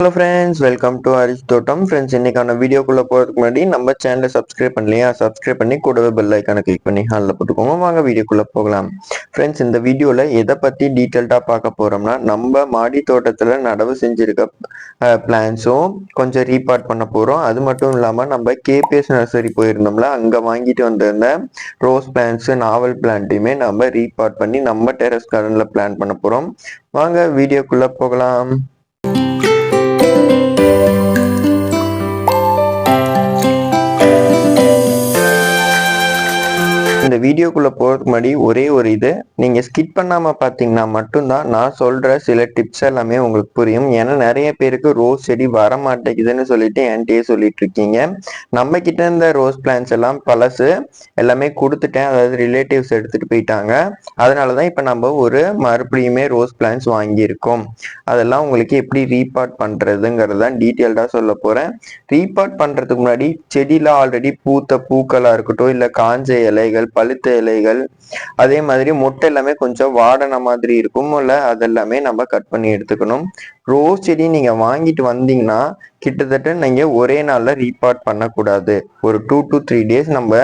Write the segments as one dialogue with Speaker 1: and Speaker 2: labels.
Speaker 1: Hello friends welcome to Harish Thottam friends இன்னைக்கான வீடியோக்குள்ளே போகிறதுக்கு முன்னாடி நம்ம சேனலை சப்ஸ்கிரைப் பண்ணலையா? சப்ஸ்கிரைப் பண்ணி கூடவே பெல் ஐக்கானை கிளிக் பண்ணி ஹாலில் போட்டுக்கோங்க. வாங்க வீடியோக்குள்ளே போகலாம். ஃப்ரெண்ட்ஸ் இந்த வீடியோவில் எதை பற்றி டீட்டெயில்டாக பார்க்க போகிறோம்னா நம்ம மாடி தோட்டத்தில் நடவு செஞ்சுருக்க பிளான்ஸும் கொஞ்சம் ரீபார்ட் பண்ண போகிறோம் அது மட்டும் இல்லாமல் நம்ம கேபிஎஸ் நர்சரி போயிருந்தோம்ல அங்கே வாங்கிட்டு வந்திருந்த ரோஸ் பிளான்ஸு நாவல் பிளான்ட்டையுமே நம்ம ரீபார்ட் பண்ணி நம்ம டெரஸ் கார்டனில் பிளான் பண்ண போகிறோம் வாங்க வீடியோக்குள்ளே போகலாம். இந்த வீடியோக்குள்ளே போகிறதுக்கு முன்னாடி ஒரே ஒரு இது. நீங்கள் ஸ்கிட் பண்ணாமல் பார்த்தீங்கன்னா மட்டும்தான் நான் சொல்கிற சில டிப்ஸ் எல்லாமே உங்களுக்கு புரியும். ஏன்னா நிறைய பேருக்கு ரோஸ் செடி வர மாட்டேங்குதுன்னு சொல்லிட்டு என்கிட்டயே சொல்லிட்டு இருக்கீங்க. நம்ம கிட்ட இருந்த ரோஸ் பிளான்ஸ் எல்லாம் பழசு. எல்லாமே கொடுத்துட்டேன். அதாவது ரிலேட்டிவ்ஸ் எடுத்துகிட்டு போயிட்டாங்க. அதனால தான் இப்போ நம்ம ஒரு மறுபடியுமே ரோஸ் பிளான்ஸ் வாங்கியிருக்கோம். அதெல்லாம் உங்களுக்கு எப்படி ரீபார்ட் பண்ணுறதுங்கிறதான் டீட்டெயில்டாக சொல்ல போகிறேன் ரீபார்ட் பண்ணுறதுக்கு முன்னாடி செடியில் ஆல்ரெடி பூத்த பூக்களாக இருக்கட்டும் இல்லை காஞ்ச இலைகள் பழுத்த இலைகள் அதே மாதிரி முட்டை எல்லாமே கொஞ்சம் வாடன மாதிரி இருக்கும். இல்லை அதெல்லாமே நம்ம கட் பண்ணி எடுத்துக்கணும். ரோஸ் செடி நீங்க வாங்கிட்டு வந்தீங்கன்னா கிட்டத்தட்ட நீங்க ஒரே நாள்ல ரீபார்ட் பண்ணக்கூடாது. ஒரு டூ டு த்ரீ டேஸ் நம்ம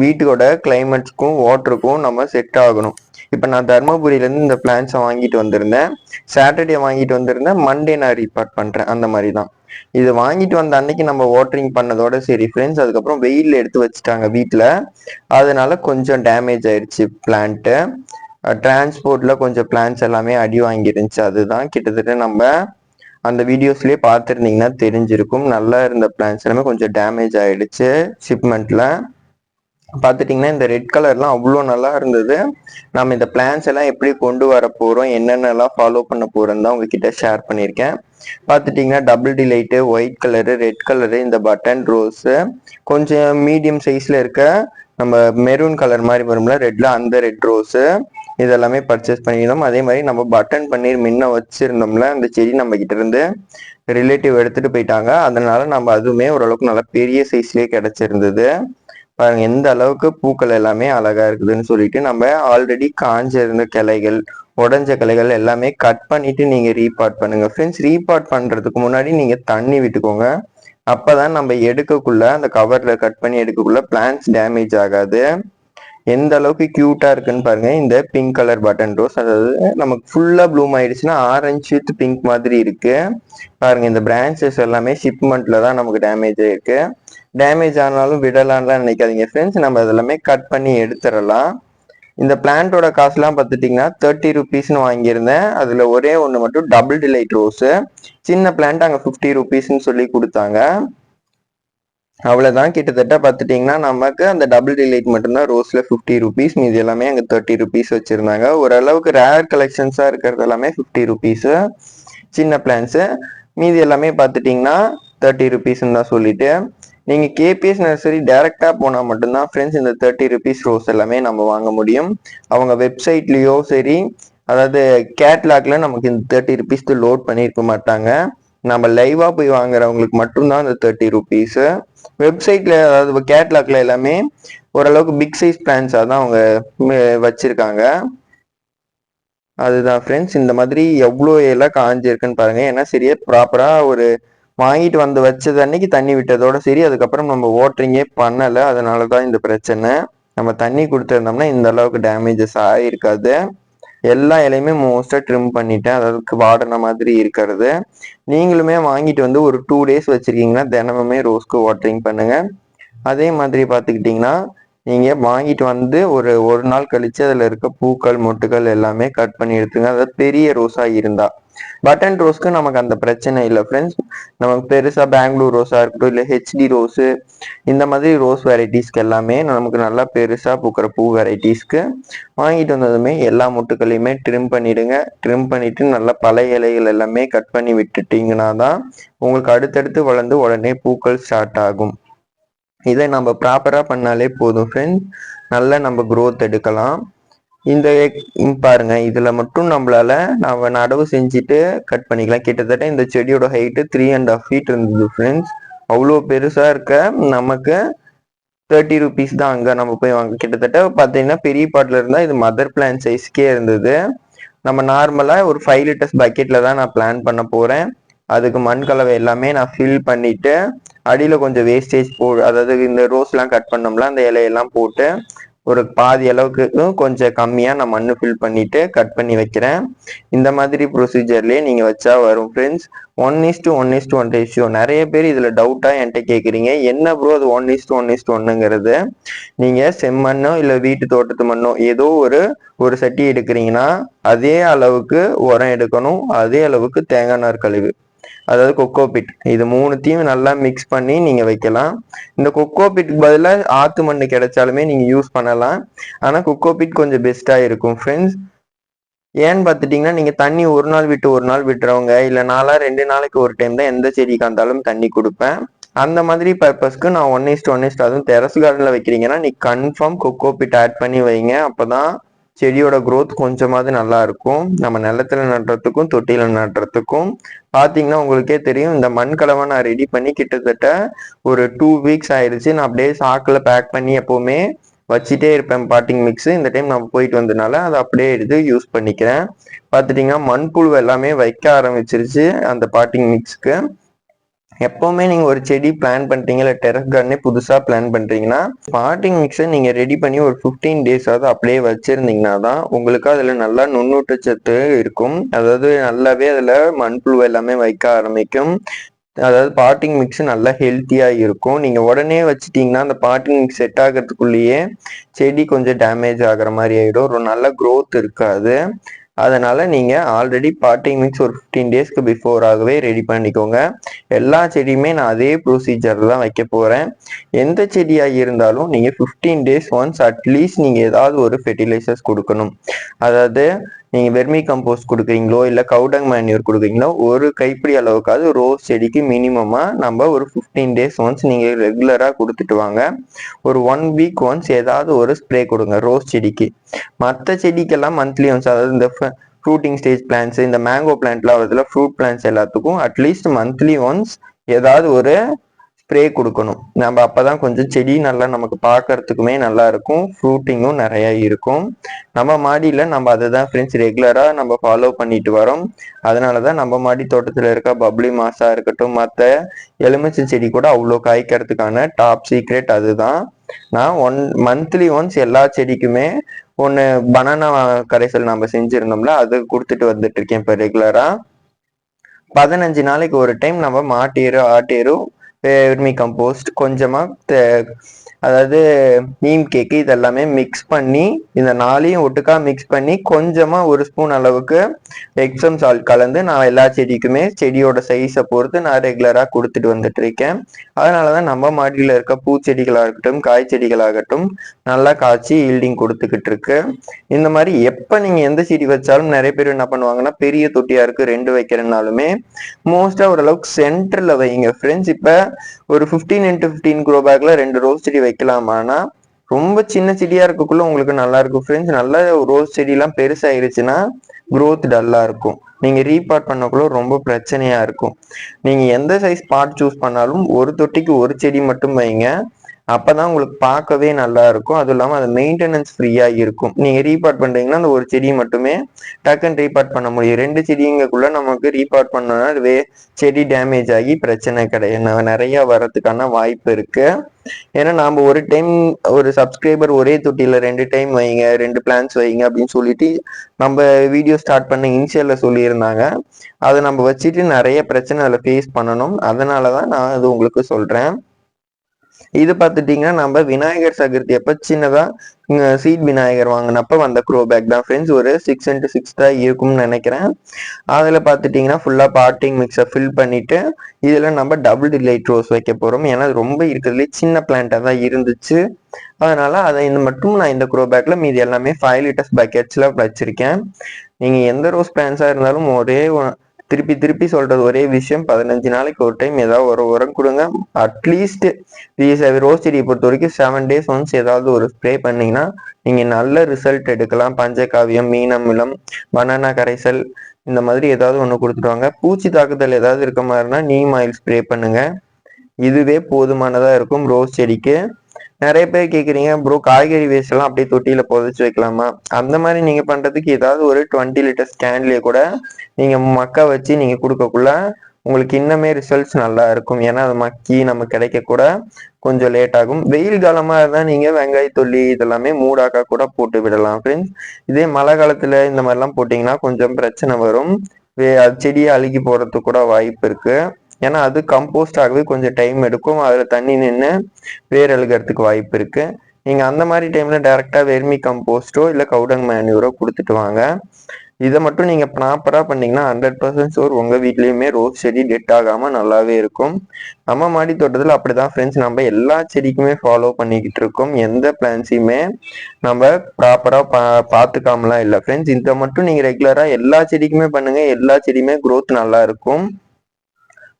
Speaker 1: வீட்டோட கிளைமேட்ஸ்க்கும் வாட்டருக்கும் நம்ம செட் ஆகணும். இப்போ நான் தர்மபுரியிலேருந்து இந்த பிளான்ஸை வாங்கிட்டு வந்திருந்தேன். சாட்டர்டே வாங்கிட்டு வந்திருந்தேன். மண்டே நான் ரீபார்ட் பண்ணுறேன் அந்த மாதிரி தான் இது வாங்கிட்டு வந்த அன்னைக்கு நம்ம வாட்டரிங் பண்ணதோட சரி ஃப்ரெண்ட்ஸ் அதுக்கப்புறம் வெயிலில் எடுத்து வச்சுட்டாங்க வீட்டில் அதனால கொஞ்சம் டேமேஜ் ஆயிடுச்சு பிளான்ட்டு டிரான்ஸ்போர்ட்டில் கொஞ்சம் பிளான்ஸ் எல்லாமே அடி வாங்கிருந்துச்சு. அதுதான் கிட்டத்தட்ட நம்ம அந்த வீடியோஸ்லேயே பார்த்துருந்தீங்கன்னா தெரிஞ்சிருக்கும். நல்லா இருந்த பிளான்ஸ் எல்லாமே கொஞ்சம் டேமேஜ் ஆயிடுச்சு ஷிப்மெண்ட்டில் பார்த்துட்டிங்கன்னா இந்த ரெட் கலர்லாம் அவ்வளோ நல்லா இருந்தது. நம்ம இந்த பிளான்ஸ் எல்லாம் எப்படி கொண்டு வர போகிறோம் என்னென்னலாம் ஃபாலோ பண்ண போகிறோம் தான் உங்ககிட்ட ஷேர் பண்ணியிருக்கேன். பார்த்துட்டிங்கன்னா double delight white colour red colour இந்த பட்டன் ரோஸு கொஞ்சம் மீடியம் சைஸில் இருக்க நம்ம மெரூன் கலர் மாதிரி வரும்ல ரெட்டில் அந்த ரெட் ரோஸு இதெல்லாமே பர்ச்சேஸ் பண்ணியிருந்தோம். அதே மாதிரி நம்ம பட்டன் பன்னீர் முன்ன வச்சுருந்தோம்ல அந்த செடி நம்ம கிட்ட இருந்து ரிலேட்டிவ் எடுத்துகிட்டு போயிட்டாங்க. அதனால நம்ம அதுவுமே ஓரளவுக்கு நல்லா பெரிய சைஸ்லேயே கிடச்சிருந்தது. பாருங்க எந்த அளவுக்கு பூக்கள் எல்லாமே அழகா இருக்குதுன்னு சொல்லிட்டு நம்ம ஆல்ரெடி காஞ்ச இருந்த கிளைகள் உடஞ்ச கிளைகள் எல்லாமே கட் பண்ணிட்டு நீங்க ரீபார்ட் பண்ணுங்க. ஃப்ரெண்ட்ஸ் ரீபார்ட் பண்றதுக்கு முன்னாடி நீங்க தண்ணி விட்டுக்கோங்க. அப்பதான் நம்ம எடுக்கக்குள்ள அந்த கவர்ல கட் பண்ணி எடுக்கக்குள்ள பிளான்ஸ் டேமேஜ் ஆகாது. எந்த அளவுக்கு கியூட்டா இருக்குன்னு பாருங்க இந்த பிங்க் கலர் பட்டன் ரோஸ் அதாவது நமக்கு ஃபுல்லா ப்ளூம் ஆயிடுச்சுன்னா ஆரஞ்சு வித் பிங்க் மாதிரி இருக்கு. பாருங்க இந்த பிரான்ச்சஸ் எல்லாமே ஷிப்மெண்ட்ல தான் நமக்கு டேமேஜ் ஆயிருக்கு. டேமேஜ் ஆனாலும் விடலான்லாம் நினைக்காதீங்க. ஃப்ரெண்ட்ஸ் நம்ம அதெல்லாமே கட் பண்ணி எடுத்துடலாம். இந்த பிளான்ட்டோட காசுலாம் பார்த்துட்டிங்கன்னா தேர்ட்டி ருபீஸ்னு வாங்கியிருந்தேன். அதில் ஒரே ஒன்று மட்டும் டபுள் டிலைட் ரோஸு சின்ன பிளான்ட் அங்கே ஃபிஃப்டி ருபீஸ்னு சொல்லி கொடுத்தாங்க. அவ்வளோதான் கிட்டத்தட்ட பார்த்துட்டிங்கன்னா நமக்கு அந்த டபுள் டிலைட் மட்டும்தான் ரோஸில் ஃபிஃப்டி ருபீஸ் மீதி எல்லாமே அங்கே தேர்ட்டி ருபீஸ் வச்சுருந்தாங்க. ஓரளவுக்கு ரேர் கலெக்ஷன்ஸாக இருக்கிறது எல்லாமே ஃபிஃப்டி ருபீஸு சின்ன பிளான்ஸு மீதி எல்லாமே பார்த்துட்டிங்கன்னா தேர்ட்டி ருபீஸ்ன்னு தான் சொல்லிட்டு நீங்கள் கேபிஎஸ் நர்சரி டைரெக்டாக போனால் மட்டும்தான் ஃப்ரெண்ட்ஸ் இந்த தேர்ட்டி ருபீஸ் ரோஸ் எல்லாமே நம்ம வாங்க முடியும். அவங்க வெப்சைட்லேயோ சரி அதாவது கேட்லாக்ல நமக்கு இந்த தேர்ட்டி ருபீஸ் லோட் பண்ணியிருக்க மாட்டாங்க. நம்ம லைவாக போய் வாங்குறவங்களுக்கு மட்டும்தான் இந்த தேர்ட்டி ருபீஸு வெப்சைட்ல அதாவது கேட்லாக்ல எல்லாமே ஓரளவுக்கு பிக் சைஸ் பிளான்ஸாக தான் அவங்க வச்சுருக்காங்க. அதுதான் ஃப்ரெண்ட்ஸ் இந்த மாதிரி எவ்வளோ எல்லாம் காஞ்சிருக்குன்னு பாருங்கள் ஏன்னா சரியா ப்ராப்பராக ஒரு வாங்கிட்டு வந்து வச்சது அன்னைக்கு தண்ணி விட்டதோட சரி அதுக்கப்புறம் நம்ம ஓட்டரிங்கே பண்ணலை அதனால தான் இந்த பிரச்சனை. நம்ம தண்ணி கொடுத்துருந்தோம்னா இந்த அளவுக்கு டேமேஜஸ் ஆகிருக்காது எல்லா இலையுமே மோஸ்ட்டாக ட்ரிம் பண்ணிட்டேன். அதாவது வாடின மாதிரி இருக்கிறது. நீங்களுமே வாங்கிட்டு வந்து ஒரு டூ டேஸ் வச்சிருக்கீங்கன்னா தினமுமே ரோஸ்க்கு வாட்டரிங் பண்ணுங்க. அதே மாதிரி பார்த்துக்கிட்டிங்கன்னா நீங்கள் வாங்கிட்டு வந்து ஒரு ஒரு நாள் கழிச்சு அதில் இருக்க பூக்கள் மொட்டுகள் எல்லாமே கட் பண்ணி எடுத்துங்க. அதாவது பெரிய ரோஸாக இருந்தா. பட்டன் ரோஸ்க்கு நமக்கு அந்த பிரச்சனை இல்லை ஃப்ரெண்ட்ஸ் நமக்கு பெருசாக பெங்களூர் ரோஸாக இருக்கட்டும் இல்லை ஹெச்டி ரோஸு இந்த மாதிரி ரோஸ் வெரைட்டிஸ்க்கு எல்லாமே நமக்கு நல்லா பெருசாக பூக்கிற பூ வெரைட்டிஸ்க்கு வாங்கிட்டு வந்ததுமே எல்லா முட்டுக்களையுமே ட்ரிம் பண்ணிடுங்க. ட்ரிம் பண்ணிட்டு நல்லா பழைய இலைகள் எல்லாமே கட் பண்ணி விட்டுட்டீங்கன்னா தான் உங்களுக்கு அடுத்தடுத்து வளர்ந்து உடனே பூக்கள் ஸ்டார்ட் ஆகும். இதை நம்ம ப்ராப்பராக பண்ணாலே போதும் ஃப்ரெண்ட்ஸ் நல்லா நம்ம க்ரோத் எடுக்கலாம். இந்த பாருங்க. இதுல மட்டும் நம்மளால நம்ம நடவு செஞ்சுட்டு கட் பண்ணிக்கலாம். கிட்டத்தட்ட இந்த செடியோட height three and half feet இருந்தது ஃப்ரெண்ட்ஸ் அவ்வளோ பெருசா இருக்க நமக்கு தேர்ட்டி ருபீஸ் தான் அங்கே நம்ம போய் வாங்க கிட்டத்தட்ட பார்த்தீங்கன்னா பெரிய பாட்டில் இருந்தால் இது மதர் பிளான் சைஸ்க்கே இருந்தது. நம்ம நார்மலாக ஒரு ஃபைவ் லிட்டர்ஸ் பக்கெட்டில் தான் நான் பிளான் பண்ண போகிறேன் அதுக்கு மண் கலவை எல்லாமே நான் ஃபில் பண்ணிவிட்டு அடியில் கொஞ்சம் வேஸ்டேஜ் போ அதாவது இந்த ரோஸ்லாம் கட் பண்ணோம்ல அந்த இலையெல்லாம் போட்டு ஒரு பாதி அளவுக்கு கொஞ்சம் கம்மியாக நான் மண்ணு ஃபில் பண்ணிட்டு கட் பண்ணி வைக்கிறேன். இந்த மாதிரி ப்ரொசீஜர்லேயே நீங்கள் வச்சா வரும் friends one is to one is to one ratio நிறைய பேர் இதில் டவுட்டாக என்கிட்ட கேட்குறீங்க என்ன ப்ரோ அது one is to one is to ஒன்னுங்கிறது நீங்கள் செம்மண்ணோ இல்லை வீட்டு தோட்டத்து மண்ணோ ஏதோ ஒரு ஒரு சட்டி எடுக்கிறீங்கன்னா அதே அளவுக்கு உரம் எடுக்கணும். அதே அளவுக்கு தேங்காய் நார் கழிவு. அதாவது கொக்கோ பிட் இது மூணுத்தையும் நல்லா மிக்ஸ் பண்ணி நீங்க வைக்கலாம். இந்த கொக்கோ பதிலாக ஆத்து மண்ணு கிடைச்சாலுமே நீங்க யூஸ் பண்ணலாம். ஆனா கொக்கோபிட் கொஞ்சம் பெஸ்டா இருக்கும் ஃப்ரெண்ட்ஸ் ஏன்னு பார்த்துட்டிங்கன்னா நீங்கள் தண்ணி ஒரு நாள் விட்டு ஒரு நாள் விட்டுறவங்க இல்லை நாளா ரெண்டு நாளைக்கு ஒரு டைம் தான் எந்த செடிக்கு இருந்தாலும் தண்ணி கொடுப்பேன். அந்த மாதிரி பர்பஸ்க்கு நான் ஒன் இஸ்ட் ஒன் இஸ்ட் அதுவும் டெரஸ் கார்டனில் வைக்கிறீங்கன்னா நீ கன்ஃபார்ம் கொக்கோ பிட் ஆட் பண்ணி வைங்க. அப்போ தான் செடியோட க்ரோத் கொஞ்சமாவது நல்லா இருக்கும் நம்ம நிலத்துல நடுறதுக்கும் தொட்டியில நடுறதுக்கும். பார்த்தீங்கன்னா உங்களுக்கே தெரியும் இந்த மண் கலவை நான் ரெடி பண்ணி கிட்டத்தட்ட ஒரு டூ வீக்ஸ் ஆயிடுச்சு நான் அப்படியே சாக்கில் பேக் பண்ணி எப்போவுமே வச்சுட்டே இருப்பேன். பாட்டிங் மிக்ஸ் இந்த டைம் நம்ம போயிட்டு வந்ததுனால அதை அப்படியே எடுத்து யூஸ் பண்ணிக்கிறேன். பார்த்துட்டிங்கன்னா மண்புழு எல்லாமே வைக்க ஆரம்பிச்சிருச்சு அந்த பாட்டிங் மிக்ஸ்க்கு எப்போவுமே நீங்கள் ஒரு செடி பிளான் பண்ணுறீங்க இல்லை டெரஸ் கார்டனே புதுசாக பிளான் பண்ணுறீங்கன்னா பாட்டிங் மிக்ஸை நீங்கள் ரெடி பண்ணி ஒரு ஃபிஃப்டீன் டேஸ் அப்படியே வச்சுருந்தீங்கன்னா தான் உங்களுக்கு அதில் நல்லா நுண்ணூட்டச்சத்து இருக்கும். அதாவது நல்லாவே அதில் மண்புழு எல்லாமே வைக்க ஆரம்பிக்கும். அதாவது பாட்டிங் மிக்ஸ் நல்லா ஹெல்த்தியாக இருக்கும். நீங்கள் உடனே வச்சுட்டிங்கன்னா அந்த பாட்டிங் மிக்ஸ் செட் ஆகிறதுக்குள்ளேயே செடி கொஞ்சம் டேமேஜ் ஆகிற மாதிரி ஆகிடும் ஒரு நல்ல க்ரோத் இருக்காது. அதனால் நீங்கள் ஆல்ரெடி பாட்டிங் மிக்ஸ் ஒரு ஃபிஃப்டீன் டேஸ்க்கு பிஃபோராகவே ரெடி பண்ணிக்கோங்க. எல்லா செடியுமே நான் அதே ப்ரொசீஜர் தான் வைக்க போகிறேன் எந்த செடியாக இருந்தாலும் நீங்கள் ஃபிஃப்டீன் டேஸ் ஒன்ஸ் அட்லீஸ்ட் நீங்கள் ஏதாவது ஒரு ஃபெர்டிலைசர்ஸ் கொடுக்கணும். அதாவது நீங்க வெர்மி கம்போஸ்ட் கொடுக்குறீங்களோ இல்ல கவுடங் மேன்யூர் கொடுக்குறீங்களோ ஒரு கைப்பிடி அளவுக்காவது ரோஸ் செடிக்கு மினிமமா நம்ம ஒரு ஃபிஃப்டீன் டேஸ் ஒன்ஸ் நீங்க ரெகுலரா கொடுத்துட்டு வாங்க. ஒரு ஒன் வீக் ஒன்ஸ் ஏதாவது ஒரு ஸ்ப்ரே கொடுங்க ரோஸ் செடிக்கு. மற்ற செடிக்கெல்லாம் மந்த்லி ஒன்ஸ் அதாவது இந்த ஃப்ரூட்டிங் ஸ்டேஜ் பிளான்ஸ் இந்த மேங்கோ பிளான்ட்லாம் வருதுல ஃப்ரூட் பிளான்ஸ் எல்லாத்துக்கும் அட்லீஸ்ட் மந்த்லி ஒன்ஸ் ஏதாவது ஒரு ஸ்ப்ரே கொடுக்கணும். நம்ம அப்பதான் கொஞ்சம் செடி நல்லா நமக்கு பார்க்கறதுக்குமே நல்லா இருக்கும். ஃப்ரூட்டிங்கும் நிறைய இருக்கும். நம்ம மாடியில் நம்ம அதை தான் ஃப்ரெண்ட்ஸ் ரெகுலராக நம்ம ஃபாலோ பண்ணிட்டு வரோம். அதனால தான் நம்ம மாடி தோட்டத்தில் இருக்க பப்ளி மாசா இருக்கட்டும் மற்ற எலுமிச்சை செடி கூட அவ்வளோ காய்க்கிறதுக்கான டாப் சீக்ரெட் அதுதான். நான் ஒன் மந்த்லி ஒன்ஸ் எல்லா செடிக்குமே ஒன்று பனானா கரைசல் நம்ம செஞ்சுருந்தோம்ல அது கொடுத்துட்டு வந்துட்டு இருக்கேன் இப்போ ரெகுலராக பதினஞ்சு நாளைக்கு ஒரு டைம் நம்ம மாட்டேரும் ஆட்டேரும் வெர்மி கம்போஸ்ட் கொஞ்சமாக அதாவது நீம் கேக்கு இதெல்லாமே மிக்ஸ் பண்ணி இந்த நாளையும் ஒட்டுக்கா மிக்ஸ் பண்ணி கொஞ்சமாக ஒரு ஸ்பூன் அளவுக்கு எக்ஸம் சால்ட் கலந்து நான் எல்லா செடிக்குமே செடியோட சைஸை பொறுத்து நான் ரெகுலராக கொடுத்துட்டு வந்துட்டு இருக்கேன் அதனால தான் நம்ம மாடியில் இருக்க பூச்செடிகளாகட்டும் காய்ச்செடிகளாகட்டும் நல்லா காய்ச்சி ஈல்டிங் கொடுத்துக்கிட்டு இருக்கு இந்த மாதிரி எப்போ நீங்கள் எந்த செடி வச்சாலும் நிறைய பேர் என்ன பண்ணுவாங்கன்னா பெரிய தொட்டியாக இருக்குது ரெண்டு வைக்கிறனாலுமே மோஸ்ட்டாக ஓரளவுக்கு சென்டரில் வைங்க. ஃப்ரெண்ட்ஸ் இப்போ ஒரு ஃபிஃப்டீன் இன்ட்டு ஃபிஃப்டீன் க்ரோ பேக்ல ரெண்டு ரோஸ் செடி வைக்கலாமானா ரொம்ப சின்ன செடியாக இருக்கக்குள்ள உங்களுக்கு நல்லா இருக்கும். ஃப்ரெண்ட்ஸ் நல்லா ரோஸ் செடிலாம் பெருசாகிருச்சுன்னா க்ரோத் டல்லாக இருக்கும். நீங்கள் ரீபாட் பண்ணக்குள்ள ரொம்ப பிரச்சனையா இருக்கும். நீங்கள் எந்த சைஸ் பாட் சூஸ் பண்ணாலும் ஒரு தொட்டிக்கு ஒரு செடி மட்டும் வைங்க. அப்பதான் உங்களுக்கு பார்க்கவே நல்லா இருக்கும். அதுவும் இல்லாமல் அது மெயின்டெனன்ஸ் ஃப்ரீயா இருக்கும். நீங்க ரீபார்ட் பண்றீங்கன்னா அந்த ஒரு செடி மட்டுமே டக்குன்னு ரீபார்ட் பண்ண முடியும். ரெண்டு செடிங்கக்குள்ள நமக்கு ரீபார்ட் பண்ணோம்னா வே செடி டேமேஜ் ஆகி பிரச்சனை கிடையாது. நிறைய வரதுக்கான வாய்ப்பு இருக்கு. ஏன்னா நாம ஒரு டைம் ஒரு சப்ஸ்கிரைபர் ஒரே தொட்டியில ரெண்டு டைம் வைங்க ரெண்டு பிளான்ஸ் வைங்க அப்படின்னு சொல்லிட்டு நம்ம வீடியோ ஸ்டார்ட் பண்ண இனிஷியல்ல சொல்லியிருந்தாங்க. அதை நம்ம வச்சுட்டு நிறைய பிரச்சனை அதில் ஃபேஸ் பண்ணணும். அதனால தான் நான் அது உங்களுக்கு சொல்றேன். இது பார்த்துட்டீங்கன்னா நம்ம விநாயகர் சதுர்த்தி அப்ப சின்னதா சீட் விநாயகர் வாங்கினப்ப வந்த க்ரோ பேக் தான் ஃப்ரெண்ட்ஸ் ஒரு சிக்ஸ் இன்ட்டு சிக்ஸ் தான் இருக்கும்னு நினைக்கிறேன். அதில் பார்த்துட்டிங்கன்னா ஃபுல்லாக பார்ட்டிங் மிக்ஸை ஃபில் பண்ணிவிட்டு இதில் நம்ம டபுள் டிலைட் ரோஸ் வைக்க போகிறோம் ஏன்னா ரொம்ப இருக்கிறதுலே சின்ன பிளான்ட்டாக தான் இருந்துச்சு. அதனால் அதை இந்த மட்டும் நான் இந்த க்ரோ பேக்கில் மீதி எல்லாமே ஃபைவ் லிட்டர்ஸ் பக்கெட்ஸில் வச்சுருக்கேன். நீங்கள் எந்த ரோஸ் பிளான்ஸாக இருந்தாலும் ஒரே திருப்பி திருப்பி சொல்றது ஒரே விஷயம். பதினஞ்சு நாளைக்கு ஒரு டைம் ஏதாவது ஒரு உரம் கொடுங்க. அட்லீஸ்ட் ரோஸ் செடியை பொறுத்த வரைக்கும் செவன் டேஸ் ஒன்ஸ் ஏதாவது ஒரு ஸ்ப்ரே பண்ணீங்கன்னா நீங்க நல்ல ரிசல்ட் எடுக்கலாம். பஞ்சகாவியம் மீனமிலம் பனானா கரைசல் இந்த மாதிரி ஏதாவது ஒன்று கொடுத்துருவாங்க பூச்சி தாக்குதல் ஏதாவது இருக்க மாதிரினா நீம் ஆயில் ஸ்ப்ரே பண்ணுங்க. இதுவே போதுமானதா இருக்கும் ரோஸ் செடிக்கு. நிறைய பேர் கேக்குறீங்க ப்ரோ காய்கறி வேஸ்ட் எல்லாம் அப்படியே தொட்டியில புதைச்சு வைக்கலாமா? அந்த மாதிரி நீங்க பண்றதுக்கு ஏதாவது ஒரு டுவெண்ட்டி லிட்டர் ஸ்டாண்ட்லயே கூட நீங்க மக்க வச்சு நீங்க கொடுக்கக்குள்ள உங்களுக்கு இன்னமே ரிசல்ட்ஸ் நல்லா இருக்கும். ஏன்னா அது மக்கி நம்ம கிடைக்க கூட கொஞ்சம் லேட் ஆகும். வெயில் காலமா இருந்தால் நீங்கள் வெங்காயத்தொல்லி இதெல்லாமே மூடாக்கா கூட போட்டு விடலாம் ஃப்ரெண்ட்ஸ் இதே மழை காலத்தில் இந்த மாதிரிலாம் போட்டிங்கன்னா கொஞ்சம் பிரச்சனை வரும். வே செடியை அழுகி போகிறதுக்கு கூட வாய்ப்பு இருக்கு. ஏன்னா அது கம்போஸ்ட் ஆகவே கொஞ்சம் டைம் எடுக்கும். அதில் தண்ணி நின்று வேர் அழுகிறதுக்கு வாய்ப்பு இருக்கு. நீங்கள் அந்த மாதிரி டைமில் டேரெக்டாக வெர்மி கம்போஸ்ட்டோ இல்லை கவுடங் மேன்யூரோ கொடுத்துட்டு வாங்க. இதை மட்டும் நீங்கள் ப்ராப்பராக பண்ணீங்கன்னா ஹண்ட்ரட் பர்சன்ட் ஷோர் உங்கள் வீட்லேயுமே ரோஸ் செடி டெட் ஆகாமல் நல்லாவே இருக்கும். நம்ம மாடி தோட்டத்தில் அப்படி தான் ஃப்ரெண்ட்ஸ் நம்ம எல்லா செடிக்குமே ஃபாலோ பண்ணிக்கிட்டு இருக்கோம். எந்த பிளான்ஸையுமே நம்ம ப்ராப்பராக பா பார்த்துக்காமலாம் இல்லை ஃப்ரெண்ட்ஸ் இதை மட்டும் நீங்கள் ரெகுலராக எல்லா செடிக்குமே பண்ணுங்கள் எல்லா செடியுமே க்ரோத் நல்லா இருக்கும்.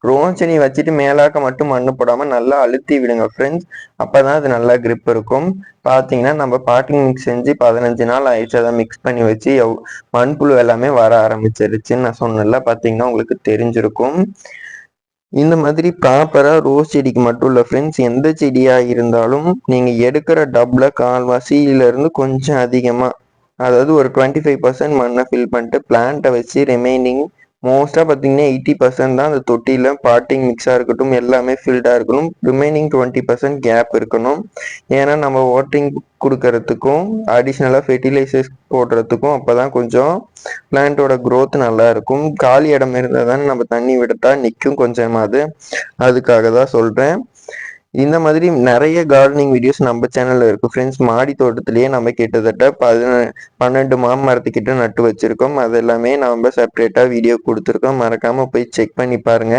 Speaker 1: ரோஸ் செடி வச்சுட்டு மேலாக்க மட்டும் மண்ணு போடாமல் நல்லா அழுத்தி விடுங்க ஃப்ரெண்ட்ஸ் அப்போ தான் அது நல்லா கிரிப் இருக்கும். பார்த்தீங்கன்னா நம்ம பாட்டிங் மிக்ஸ் செஞ்சு பதினஞ்சு நாள் ஆயிடுச்சு. அதை மிக்ஸ் பண்ணி வச்சு எவ் மண்புழு எல்லாமே வர ஆரம்பிச்சிருச்சுன்னு நான் சொன்னல பார்த்தீங்கன்னா உங்களுக்கு தெரிஞ்சிருக்கும். இந்த மாதிரி ப்ராப்பரா ரோஸ் செடிக்கு மட்டும் இல்லை ஃப்ரெண்ட்ஸ் எந்த செடியா இருந்தாலும் நீங்க எடுக்கிற டப்ல கால்வாசியில இருந்து கொஞ்சம் அதிகமா அதாவது ஒரு டுவெண்ட்டி ஃபைவ் பர்சன்ட் மண்ணை ஃபில் பண்ணிட்டு பிளான்ட்டை வச்சு ரிமைனிங் மோஸ்ட்டாக பார்த்தீங்கன்னா எயிட்டி பர்சன்ட் தான் அந்த தொட்டியில் பாட்டிங் மிக்ஸாக இருக்கட்டும் எல்லாமே ஃபில்டாக இருக்கணும். ரிமைனிங் டுவெண்ட்டி பர்சன்ட் கேப் இருக்கணும். ஏன்னா நம்ம வாட்டரிங் கொடுக்கறதுக்கும் அடிஷ்னலாக ஃபெர்டிலைசர்ஸ் போடுறதுக்கும் அப்போ தான் கொஞ்சம் பிளான்ட்டோட க்ரோத் நல்லா இருக்கும். காலி இடம் இருந்தால் தானே நம்ம தண்ணி விடுத்தா நிற்கும் கொஞ்சமாவது. அதுக்காக தான் சொல்கிறேன் இந்த மாதிரி நிறைய கார்டனிங் வீடியோஸ் நம்ம சேனல்ல இருக்கு ஃப்ரெண்ட்ஸ் மாடி தோட்டத்திலேயே நம்ம கிட்டத்தட்ட பதின பன்னெண்டு மாமரத்துக்கிட்ட நட்டு வச்சிருக்கோம். அது எல்லாமே நம்ம செப்பரேட்டா வீடியோ கொடுத்துருக்கோம். மறக்காம போய் செக் பண்ணி பாருங்க.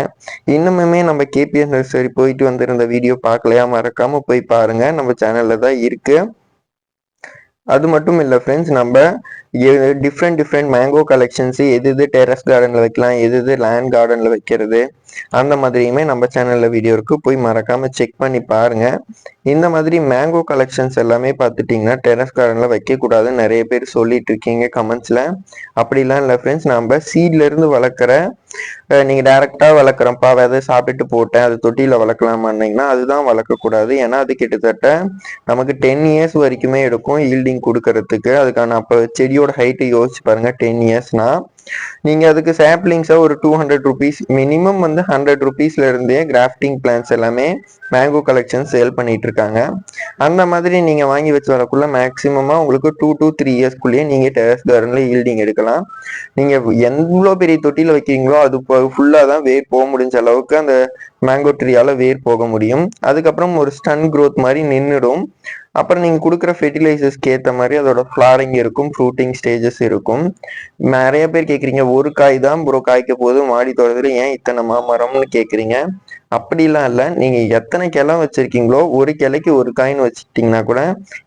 Speaker 1: இன்னுமுமே நம்ம கேபிஎஸ் நர்சரி போயிட்டு வந்திருந்த வீடியோ பார்க்கலையா? மறக்காம போய் பாருங்க. நம்ம சேனல்ல தான் இருக்கு. அது மட்டும் இல்லை ஃப்ரெண்ட்ஸ் நம்ம டிஃப்ரெண்ட் டிஃப்ரெண்ட் மேங்கோ கலெக்ஷன்ஸ் எது எது டெரஸ் கார்டனில் வைக்கலாம் எது எது லேண்ட் கார்டனில் வைக்கிறது அந்த மாதிரியுமே நம்ம சேனலில் வீடியோ இருக்குது போய் மறக்காமல் செக் பண்ணி பாருங்க. இந்த மாதிரி மேங்கோ கலெக்ஷன்ஸ் எல்லாமே பார்த்துட்டிங்கன்னா டெரஸ் கார்டனில் வைக்கக்கூடாதுன்னு நிறைய பேர் சொல்லிட்டு இருக்கீங்க கமெண்ட்ஸில் அப்படிலாம் இல்லை ஃப்ரெண்ட்ஸ் நம்ம சீட்லேருந்து வளர்க்குற நீங்கள் டேரெக்டாக வளர்க்குறப்பா விதை சாப்பிட்டுட்டு போட்டேன். அது தொட்டியில் வளர்க்கலாமான்னீங்கன்னா அதுதான் வளர்க்கக்கூடாது. ஏன்னா அது கிட்டத்தட்ட நமக்கு டென் இயர்ஸ் வரைக்குமே எடுக்கும் ஈல்டிங் கொடுக்கறதுக்கு. அதுக்கான அப்போ செடியோட ஹைட்டு யோசிச்சு பாருங்கள் டென் இயர்ஸ்னா நீங்கள் அதுக்கு சாப்ளிங்ஸா ஒரு டூ ஹண்ட்ரட் ருபீஸ் மினிமம் வந்து ஹண்ட்ரட் ருபீஸ்ல இருந்தே கிராஃப்டிங் பிளான்ஸ் எல்லாமே மேங்கோ கலெக்ஷன் சேல் பண்ணிட்டு இருக்காங்க. அந்த மாதிரி நீங்கள் வாங்கி வச்சு வரக்குள்ள மேக்ஸிமமாக உங்களுக்கு டூ டூ த்ரீ இயர்ஸ்க்குள்ளேயே நீங்கள் டெரஸ் கார்டனில் ஈல்டிங் எடுக்கலாம். நீங்கள் எவ்வளோ பெரிய தொட்டியில் வைக்கிறீங்களோ அது ஃபுல்லா தான் வேர் போக முடிஞ்ச அளவுக்கு அந்த மேங்கோ ட்ரீயால் வேர் போக முடியும். அதுக்கப்புறம் ஒரு ஸ்டன் க்ரோத் மாதிரி நின்றுடும் அப்புறம் நீங்கள் கொடுக்குற ஃபெர்டிலைசர்ஸ்க்கு ஏற்ற மாதிரி அதோட ஃப்ளாரிங் இருக்கும் ஃப்ரூட்டிங் ஸ்டேஜஸ் இருக்கும். நிறைய பேர் கேட்குறீங்க ஒரு காய் தான் ப்ரோ காய்க்க போது மாடி தோட்டத்தில் ஏன் இத்தனை மாமரம்னு கேட்குறீங்க அப்படிலாம் இல்லை. நீங்கள் எத்தனை கிளை வச்சுருக்கீங்களோ ஒரு கிளைக்கு ஒரு காயின்னு வச்சுட்டிங்கன்னா கூட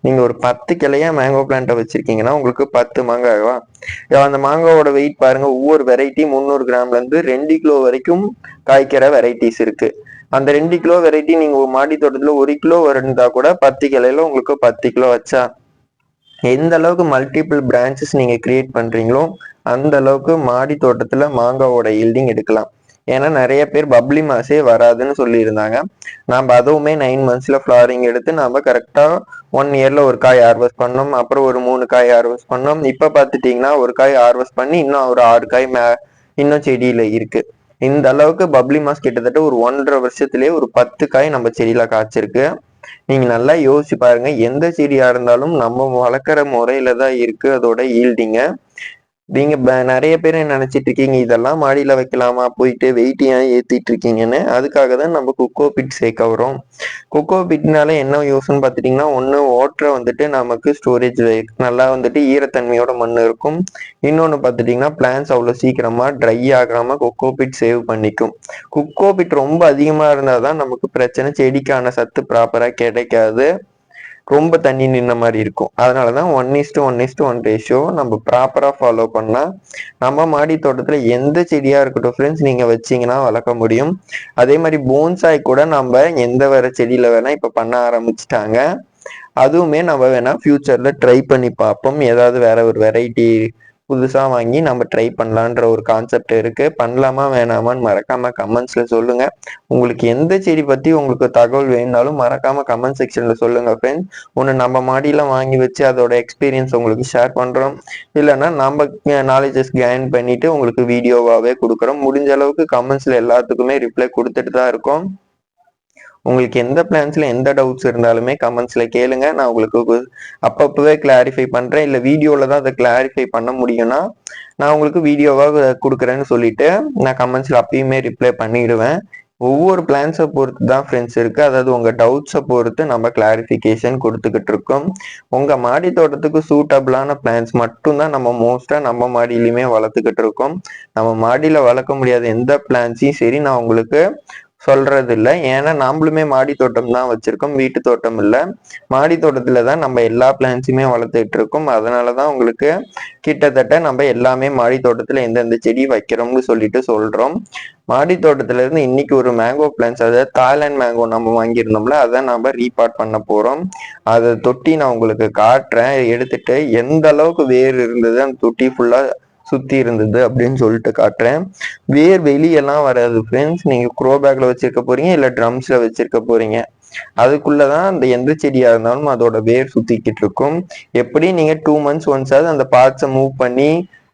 Speaker 1: நீங்கள் ஒரு பத்து கிளையாக மேங்கோ பிளான்ட்டை வச்சுருக்கீங்கன்னா உங்களுக்கு பத்து மாங்காய் ஆகலாம் அந்த மாங்காவோட வெயிட் பாருங்கள் ஒவ்வொரு வெரைட்டி முந்நூறு கிராம்லேருந்து ரெண்டு கிலோ வரைக்கும் காய்க்கிற வெரைட்டிஸ் இருக்குது அந்த ரெண்டு கிலோ வெரைட்டி நீங்க மாடி தோட்டத்துல ஒரு கிலோ இருந்தா கூட பத்து கிளையில உங்களுக்கு பத்து கிலோ வச்சா எந்த அளவுக்கு மல்டிபிள் பிரான்ச்சஸ் நீங்க கிரியேட் பண்றீங்களோ அந்த அளவுக்கு மாடி தோட்டத்துல மாங்காவோட ஈல்டிங் எடுக்கலாம். ஏன்னா நிறைய பேர் பப்ளி மாசே வராதுன்னு சொல்லியிருந்தாங்க. நம்ம அதுவுமே நைன் மந்த்ஸ்ல ஃப்ளாரிங் எடுத்து நம்ம கரெக்டா ஒன் இயர்ல ஒரு காய் ஹார்வெஸ்ட் பண்ணோம் அப்புறம் ஒரு மூணு காய் ஹார்வெஸ்ட் பண்ணோம். இப்ப பாத்துட்டீங்கன்னா ஒரு காய் ஹார்வெஸ்ட் பண்ணி இன்னும் ஒரு ஆறு காய் மே இன்னும் செடியில இருக்கு. இந்த அளவுக்கு பப்ளி மாஸ் கிட்டத்தட்ட ஒரு ஒன்றரை வருஷத்துலயே ஒரு பத்து காய் நம்ம செடியில காய்ச்சிருக்கு. நீங்க நல்லா யோசிச்சு பாருங்க எந்த செடியா இருந்தாலும் நம்ம வளர்க்குற முறையில தான் இருக்கு அதோட ஈல்டிங்க நீங்க நிறைய பேர் நினைச்சிட்டு இருக்கீங்க? இதெல்லாம் மாடியில வைக்கலாமா? போயிட்டு வெயிட் ஏன் ஏத்திட்டு இருக்கீங்கன்னு? அதுக்காக தான் நம்ம குக்கோ பிட் சேர்க்க வரோம் குக்கோ பிட்னால என்ன யூஸ்ன்னு பார்த்துட்டீங்கன்னா ஒன்று ஓட்டரை வந்துட்டு நமக்கு ஸ்டோரேஜ் நல்லா வந்துட்டு ஈரத்தன்மையோட மண் இருக்கும். இன்னொன்று பார்த்துட்டிங்கன்னா பிளான்ஸ் அவ்வளோ சீக்கிரமா ட்ரை ஆகாம குக்கோ பிட் சேவ் பண்ணிக்கும். குக்கோ பிட் ரொம்ப அதிகமாக இருந்தால் தான் நமக்கு பிரச்சனை. செடிக்கான சத்து ப்ராப்பராக கிடைக்காது. ரொம்ப தண்ணி நின்ன மாதிரி இருக்கும். அதனால தான் one is to one is to one ratio நம்ம ப்ராப்பராக ஃபாலோ பண்ணால் நம்ம மாடி தோட்டத்தில் எந்த செடியாக இருக்கட்டும் ஃப்ரெண்ட்ஸ் நீங்கள் வச்சிங்கன்னா வளர்க்க முடியும். அதே மாதிரி போன்சாய் கூட நம்ம எந்த வேற செடியில் வேணால் இப்போ பண்ண ஆரம்பிச்சிட்டாங்க. அதுவுமே நம்ம வேணால் ஃப்யூச்சரில் ட்ரை பண்ணி பார்ப்போம். ஏதாவது வேற ஒரு வெரைட்டி புதுசாக வாங்கி நம்ம ட்ரை பண்ணலான்ற ஒரு கான்செப்ட் இருக்குது பண்ணலாமா வேணாமான்னு மறக்காமல் கமெண்ட்ஸில் சொல்லுங்கள் உங்களுக்கு எந்த செடி பற்றி உங்களுக்கு தகவல் வேணுனாலும் மறக்காமல் கமெண்ட் செக்ஷனில் சொல்லுங்கள் ஃப்ரெண்ட்ஸ் ஒன்று நம்ம மாடியில் வாங்கி வச்சு அதோட எக்ஸ்பீரியன்ஸ் உங்களுக்கு ஷேர் பண்ணுறோம் இல்லைன்னா நம்ம நாலேஜஸ் கெயின் பண்ணிவிட்டு உங்களுக்கு வீடியோவாகவே கொடுக்குறோம். முடிஞ்ச அளவுக்கு கமெண்ட்ஸில் எல்லாத்துக்குமே ரிப்ளை கொடுத்துட்டு தான் இருக்கோம். உங்களுக்கு எந்த பிளான்ஸ்ல எந்த டவுட்ஸ் இருந்தாலுமே கமெண்ட்ஸ்ல கேளுங்க. நான் உங்களுக்கு அப்பப்பவே கிளாரிஃபை பண்றேன். இல்ல வீடியோல தான் அதை கிளாரிஃபை பண்ண முடியும்னா நான் உங்களுக்கு வீடியோவாக கொடுக்குறேன்னு சொல்லிட்டு நான் கமெண்ட்ஸ்ல அப்பயுமே ரிப்ளை பண்ணிடுவேன். ஒவ்வொரு பிளான்ஸை பொறுத்து தான் ஃப்ரெண்ட்ஸ் இருக்கு. அதாவது உங்க டவுட்ஸை பொறுத்து நம்ம கிளாரிஃபிகேஷன் கொடுத்துக்கிட்டு இருக்கோம். உங்க மாடி தோட்டத்துக்கு சூட்டபிளான பிளான்ஸ் மட்டும்தான் நம்ம மோஸ்டா நம்ம மாடியிலுமே வளர்த்துக்கிட்டு இருக்கோம். நம்ம மாடியில வளர்க்க முடியாத எந்த பிளான்ஸையும் சரி நான் உங்களுக்கு சொல்றது இல்லை ஏன்னா நம்மளுமே மாடி தோட்டம் தான் வச்சிருக்கோம். வீட்டு தோட்டம் இல்லை. மாடி தோட்டத்துல தான் நம்ம எல்லா பிளான்ஸுமே வளர்த்துட்டு இருக்கோம். அதனாலதான் உங்களுக்கு கிட்டத்தட்ட நம்ம எல்லாமே மாடி தோட்டத்துல எந்தெந்த செடி வைக்கிறோம்னு சொல்லிட்டு சொல்றோம். மாடி தோட்டத்துல இருந்து இன்னைக்கு ஒரு மேங்கோ பிளான்ஸ் அதாவது தாய்லாண்ட் மேங்கோ நம்ம வாங்கியிருந்தோம்ல அதை நம்ம ரீபார்ட் பண்ண போறோம். அதை தொட்டி நான் உங்களுக்கு காட்டுறேன். எடுத்துட்டு எந்த அளவுக்கு வேர் இருந்தது அந்த தொட்டி ஃபுல்லா சுத்தி இருந்தது அப்படின்னு சொல்லிட்டு காட்டுறேன். வேர் வெளியெல்லாம் வராது ஃப்ரெண்ட்ஸ் நீங்க க்ரோ பேக்ல வச்சிருக்க போறீங்க இல்ல ட்ரம்ஸ்ல வச்சிருக்க போறீங்க. அதுக்குள்ளதான் அந்த எந்த செடியா இருந்தாலும் அதோட வேர் சுத்திக்கிட்டு இருக்கும். எப்படி நீங்க டூ மந்த்ஸ் ஒன்ஸாவது அந்த பார்ட்ஸை மூவ் பண்ணி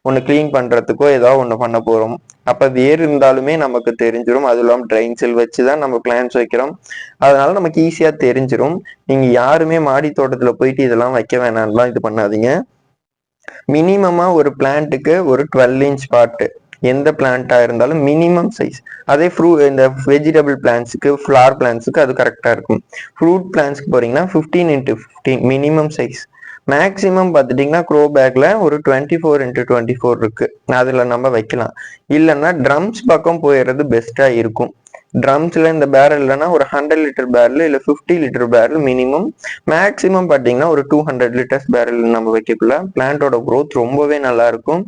Speaker 1: ஒன்று க்ளீன் பண்றதுக்கோ ஏதாவது ஒன்று பண்ண போறோம். அப்ப வேர் இருந்தாலுமே நமக்கு தெரிஞ்சிடும் அது இல்லாமல் ட்ரைன் செல் வச்சு தான் நம்ம பிளான்ஸ் வைக்கிறோம். அதனால நமக்கு ஈஸியா தெரிஞ்சிடும் நீங்க யாருமே மாடி தோட்டத்துல போயிட்டு இதெல்லாம் வைக்க வேணாம்லாம் இது பண்ணாதீங்க. மினிமமாக ஒரு பிளான்ட்டுக்கு ஒரு டுவெல் இன்ச் பாட்டு எந்த பிளான்ட்டாக இருந்தாலும் மினிமம் சைஸ் அதே ஃப்ரூ இந்த வெஜிடபிள் பிளான்ஸுக்கு ஃப்ளார் பிளான்ஸுக்கு அது கரெக்டாக இருக்கும். ஃப்ரூட் பிளான்ஸ்க்கு போறீங்கன்னா fifteen into fifteen minimum size maximum பார்த்துட்டிங்கன்னா க்ரோ பேக்கில் ஒரு twenty four into twenty four இருக்கு. அதில் நம்ம வைக்கலாம். இல்லைன்னா ட்ரம்ஸ் பக்கம் போயிடுறது பெஸ்ட்டாக இருக்கும். ட்ரம்ஸில் இந்த பேரல் இல்லைன்னா ஒரு ஹண்ட்ரட் லிட்டர் பேரல் இல்லை fifty litre barrel minimum maximum பார்த்தீங்கன்னா ஒரு டூ ஹண்ட்ரட் லிட்டர்ஸ் பேரல் நம்ம வைக்கக்குள்ள. பிளான்ட்டோட க்ரோத் ரொம்பவே நல்லா இருக்கும்.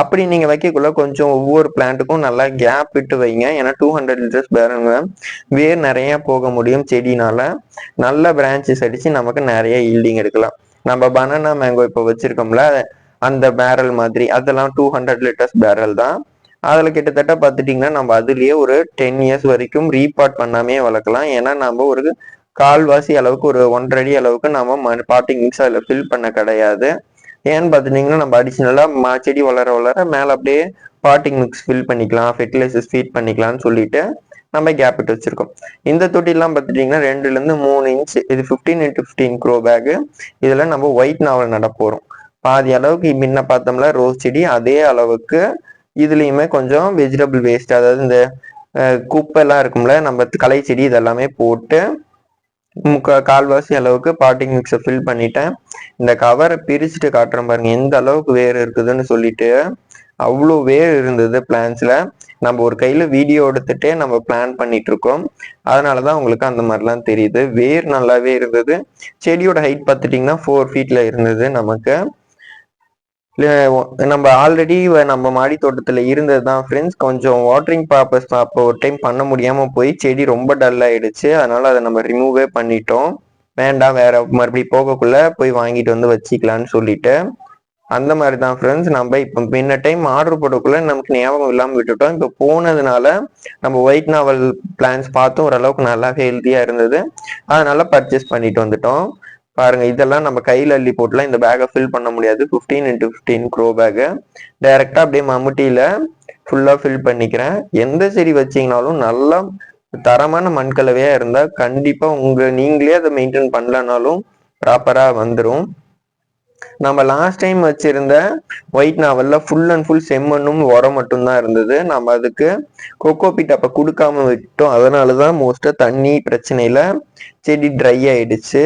Speaker 1: அப்படி நீங்கள் வைக்கக்குள்ள கொஞ்சம் ஒவ்வொரு பிளான்ட்டுக்கும் நல்லா கேப் விட்டு வைங்க. ஏன்னா டூ ஹண்ட்ரட் லிட்டர்ஸ் பேரலுங்க வேர் நிறையா போக முடியும் செடினால. நல்ல பிரான்ச்சஸ் அடித்து நமக்கு நிறைய ஈல்டிங் எடுக்கலாம். நம்ம பனானா மேங்கோ இப்போ வச்சுருக்கோம்ல அந்த பேரல் மாதிரி. அதெல்லாம் டூ ஹண்ட்ரட் லிட்டர்ஸ் பேரல் தான். அதில் கிட்டத்தட்ட பார்த்துட்டிங்கன்னா நம்ம அதுலேயே ஒரு டென் இயர்ஸ் வரைக்கும் ரீபார்ட் பண்ணாமே வளர்க்கலாம். ஏன்னா நம்ம ஒரு கால்வாசி அளவுக்கு ஒரு ஒன்றரை அடி அளவுக்கு நம்ம பாட்டிங் மிக்ஸ் அதில் ஃபில் பண்ண கிடையாது. ஏன்னு பார்த்துட்டிங்கன்னா நம்ம அடிஷ்னலாக செடி வளர வளர மேலே அப்படியே பாட்டிங் மிக்ஸ் ஃபில் பண்ணிக்கலாம் ஃபெர்டிலைசர்ஸ் ஃபீட் பண்ணிக்கலாம்னு சொல்லிட்டு நம்ம கேப் விட்டு வச்சிருக்கோம். இந்த தொட்டிலாம் பார்த்துட்டிங்கன்னா ரெண்டுலேருந்து மூணு இன்ச் இது fifteen into fifteen grow bag இதில் நம்ம ஒயிட் நாவல் நட போகிறோம் பாதி அளவுக்கு முன்ன பார்த்தோம்ல ரோஸ் செடி அதே அளவுக்கு இதுலேயுமே கொஞ்சம் வெஜிடபிள் வேஸ்ட் அதாவது இந்த குப்பைலாம் இருக்கும்ல நம்ம களை செடி இதெல்லாமே போட்டு முக்கா கால்வாசி அளவுக்கு பாட்டிங் மிக்ஸை ஃபில் பண்ணிட்டேன். இந்த கவரை பிரிச்சுட்டு காட்டுறேன் பாருங்க எந்த அளவுக்கு வேர் இருக்குதுன்னு சொல்லிட்டு. அவ்வளோ வேர் இருந்தது பிளான்ஸில் நம்ம ஒரு கையில் வீடியோ எடுத்துட்டே நம்ம பிளான் பண்ணிட்டு இருக்கோம். அதனாலதான் உங்களுக்கு அந்த மாதிரிலாம் தெரியுது. வேர் நல்லாவே இருந்தது. செடியோட ஹைட் பார்த்துட்டிங்கன்னா ஃபோர் ஃபீட்டில் இருந்தது நமக்கு. நம்ம ஆல்ரெடி நம்ம மாடி தோட்டத்துல இருந்தது தான் ஃப்ரெண்ட்ஸ் கொஞ்சம் வாட்டரிங் பர்பஸ் அப்போ ஒரு டைம் பண்ண முடியாம போய் செடி ரொம்ப டல் ஆயிடுச்சு. அதனால அதை நம்ம ரிமூவே பண்ணிட்டோம். வேண்டாம் வேற மறுபடியும் போகக்குள்ள போய் வாங்கிட்டு வந்து வச்சுக்கலான்னு சொல்லிட்டு. அந்த மாதிரி தான் ஃப்ரெண்ட்ஸ் நம்ம இப்போ முன்ன டைம் ஆர்டர் போடக்குள்ள நமக்கு ஞாபகம் இல்லாமல் விட்டுட்டோம். இப்போ போனதுனால நம்ம ஒயிட் நாவல் பிளான்ஸ் பார்த்தும் ஓரளவுக்கு நல்லா ஹெல்த்தியாக இருந்தது. அதனால பர்ச்சேஸ் பண்ணிட்டு வந்துட்டோம். பாருங்க இதெல்லாம் நம்ம கையில் அள்ளி போட்டுலாம் இந்த பேக்கை ஃபில் பண்ண முடியாது. Fifteen into fifteen grow bag டைரெக்டாக அப்படியே மம்முட்டியில் ஃபுல்லாக ஃபில் பண்ணிக்கிறேன். எந்த செடி வச்சீங்கனாலும் நல்லா தரமான மண்கலவையாக இருந்தால் கண்டிப்பாக உங்கள் நீங்களே அதை மெயின்டைன் பண்ணலனாலும் ப்ராப்பராக வந்துடும் நம்ம லாஸ்ட் டைம் வச்சிருந்த ஒயிட் நாவலில் ஃபுல் அண்ட் ஃபுல் செம்மண்ணும் உரம் மட்டும்தான் இருந்தது. நம்ம அதுக்கு கொக்கோ பீட் அப்போ கொடுக்காம விட்டோம். அதனாலதான் மோஸ்ட்டாக தண்ணி பிரச்சனையில் செடி ட்ரை ஆயிடுச்சு.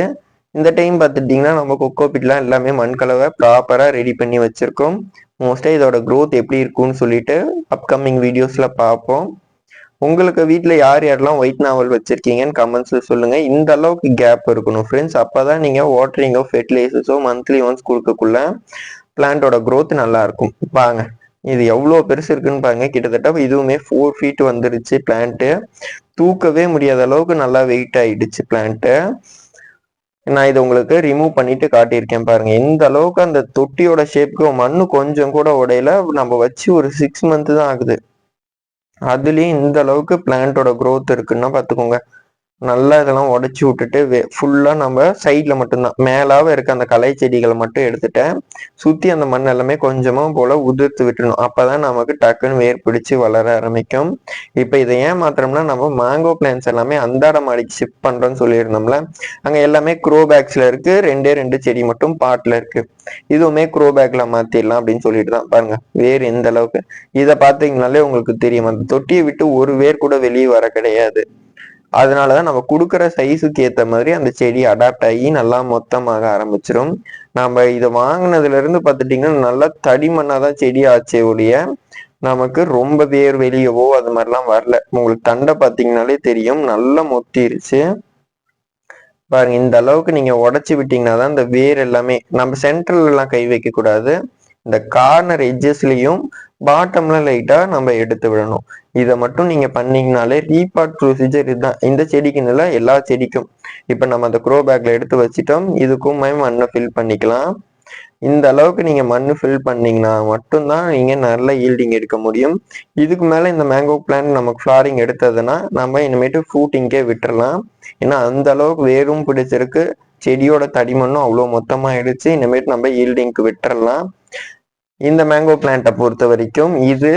Speaker 1: இந்த டைம் பார்த்துட்டிங்கன்னா நம்ம கொக்கோ பிட்லாம் எல்லாமே மண்கலவை ப்ராப்பராக ரெடி பண்ணி வச்சுருக்கோம். மோஸ்ட்டாக இதோட க்ரோத் எப்படி இருக்கும்னு சொல்லிட்டு அப்கமிங் வீடியோஸில் பார்ப்போம். உங்களுக்கு வீட்டில் யார் யாரெல்லாம் ஒயிட் நாவல் வச்சுருக்கீங்கன்னு கமெண்ட்ஸில் சொல்லுங்கள் இந்த அளவுக்கு கேப் இருக்கணும் ஃப்ரெண்ட்ஸ் அப்போ தான் நீங்கள் வாட்டரிங்கோ ஃபெர்டிலைசர்ஸோ மந்த்லி ஒன்ஸ் கொடுக்கக்குள்ள பிளான்ட்டோட க்ரோத் நல்லாயிருக்கும் வாங்க இது எவ்வளோ பெருசு இருக்குன்னு பாருங்க. கிட்டத்தட்ட இதுவுமே ஃபோர் ஃபீட் வந்துருச்சு பிளான்ட்டு தூக்கவே முடியாத அளவுக்கு நல்லா வெயிட் ஆயிடுச்சு பிளான்ட்டு நான் இது உங்களுக்கு ரிமூவ் பண்ணிட்டு காட்டியிருக்கேன் பாருங்க. எந்த அளவுக்கு அந்த தொட்டியோட ஷேப்க்கு மண்ணு கொஞ்சம் கூட உடையில நம்ம வச்சு ஒரு சிக்ஸ் மந்த் தான் ஆகுது. அதுலயும் இந்த அளவுக்கு பிளான்ட்டோட க்ரோத் இருக்குன்னா பாத்துக்கோங்க நல்லா இதெல்லாம் உடச்சி விட்டுட்டு ஃபுல்லாக நம்ம சைடில் மட்டும்தான். மேலாவ இருக்க அந்த களை செடிகளை மட்டும் எடுத்துட்டேன் சுற்றி அந்த மண் எல்லாமே கொஞ்சமாக போல் உதிர்த்து விட்டுணும் அப்பதான் நமக்கு டக்குன்னு வேர் பிடிச்சி வளர ஆரம்பிக்கும். இப்போ இதை ஏன் மாத்திரம்னா நம்ம மேங்கோ பிளான்ஸ் எல்லாமே அந்தாட மாடிக்கு ஷிஃப்ட் பண்ணுறோன்னு சொல்லியிருந்தோம்ல அங்கே எல்லாமே க்ரோ பேக்ஸில் இருக்குது ரெண்டே ரெண்டு செடி மட்டும் பாட்டில் இருக்குது இதுவுமே க்ரோ பேக்ல மாத்திடலாம் அப்படின்னு சொல்லிட்டு தான். பாருங்க வேர் எந்த அளவுக்கு. இதை பார்த்தீங்கனாலே உங்களுக்கு தெரியும். அந்த தொட்டியை விட்டு ஒரு வேர் கூட வெளியே வர கிடையாது. அதனாலதான் நம்ம கொடுக்குற சைஸுக்கு ஏத்த மாதிரி அந்த செடி அடாப்ட் ஆகி நல்லா மொத்தமாக ஆரம்பிச்சிடும் நம்ம இதை வாங்கினதுல இருந்து பார்த்துட்டீங்கன்னா நல்லா தடிமண்ணாதான் செடி ஆச்சே ஒழிய நமக்கு ரொம்ப வேர் வெளியவோ அது மாதிரிலாம் வரல. உங்களுக்கு தண்டை பார்த்தீங்கனாலே தெரியும். நல்லா மொத்திருச்சு. பாருங்க இந்த அளவுக்கு நீங்க உடச்சி விட்டீங்கன்னா தான் இந்த வேர் எல்லாமே நம்ம சென்ட்ரல் எல்லாம் கை வைக்க கூடாது இந்த கார்னர் எட்ஜஸ்லையும் பாட்டம்ல லைட்டா நம்ம எடுத்து விடணும். இதை மட்டும் நீங்க பண்ணீங்கனாலே ரீபார்ட் ப்ரொசீஜர் இதுதான். இந்த செடிக்கு நல்லா எல்லா செடிக்கும். இப்ப நம்ம அந்த க்ரோ பேக்ல எடுத்து வச்சிட்டோம். இதுக்குமே மண்ணை ஃபில் பண்ணிக்கலாம். இந்த அளவுக்கு நீங்க மண்ணு ஃபில் பண்ணீங்கன்னா மட்டும்தான் நீங்க நல்ல ஈல்டிங் எடுக்க முடியும். இதுக்கு மேல இந்த மேங்கோ பிளான்ட் நமக்கு ஃபிளாரிங் எடுத்ததுன்னா நம்ம இனிமேட்டு ஃப்ரூட்டிங்கே விட்டுறலாம். ஏன்னா அந்த அளவுக்கு வேரும் பிடிச்சிருக்கு. செடியோட தடிமண்ணும் அவ்வளோ மொத்தமாக ஆயிடுச்சு இனிமேட்டு நம்ம ஈல்டிங்க்கு விட்டுறலாம். இந்த மேங்கோ பிளான்ட்டை பொறுத்த வரைக்கும் இது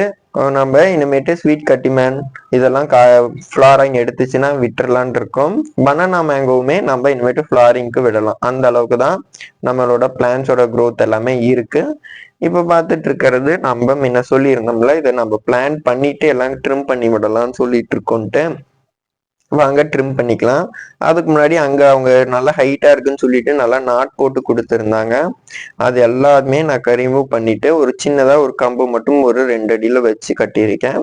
Speaker 1: நம்ம இனிமேட்டு ஸ்வீட் கட்டிமேன் இதெல்லாம் கா ஃப்ளாரிங் எடுத்துச்சுன்னா விட்டுறலான் இருக்கும். பனானா மேங்கோவுமே நம்ம இனிமேட்டு ஃப்ளாரிங்க்கு விடலாம். அந்த அளவுக்கு தான் நம்மளோட பிளான்ஸோட க்ரோத் எல்லாமே இருக்கு. இப்போ பார்த்துட்டு இருக்கிறது நம்ம முன்ன சொல்லியிருந்தோம்ல இதை நம்ம பிளான் பண்ணிட்டு எல்லாம் ட்ரிம் பண்ணி விடலாம்னு சொல்லிட்டு இருக்கோன்ட்டு. வாங்க ட்ரிம் பண்ணிக்கலாம். அதுக்கு முன்னாடி அங்க அவங்க நல்லா ஹைட்டா இருக்குன்னு சொல்லிட்டு நல்லா நாட் போட்டு கொடுத்துருந்தாங்க. அது எல்லாமே நான் ரிமூவ் பண்ணிட்டு ஒரு சின்னதா ஒரு கம்பு மட்டும் ஒரு ரெண்டு அடியில வச்சு கட்டியிருக்கேன்.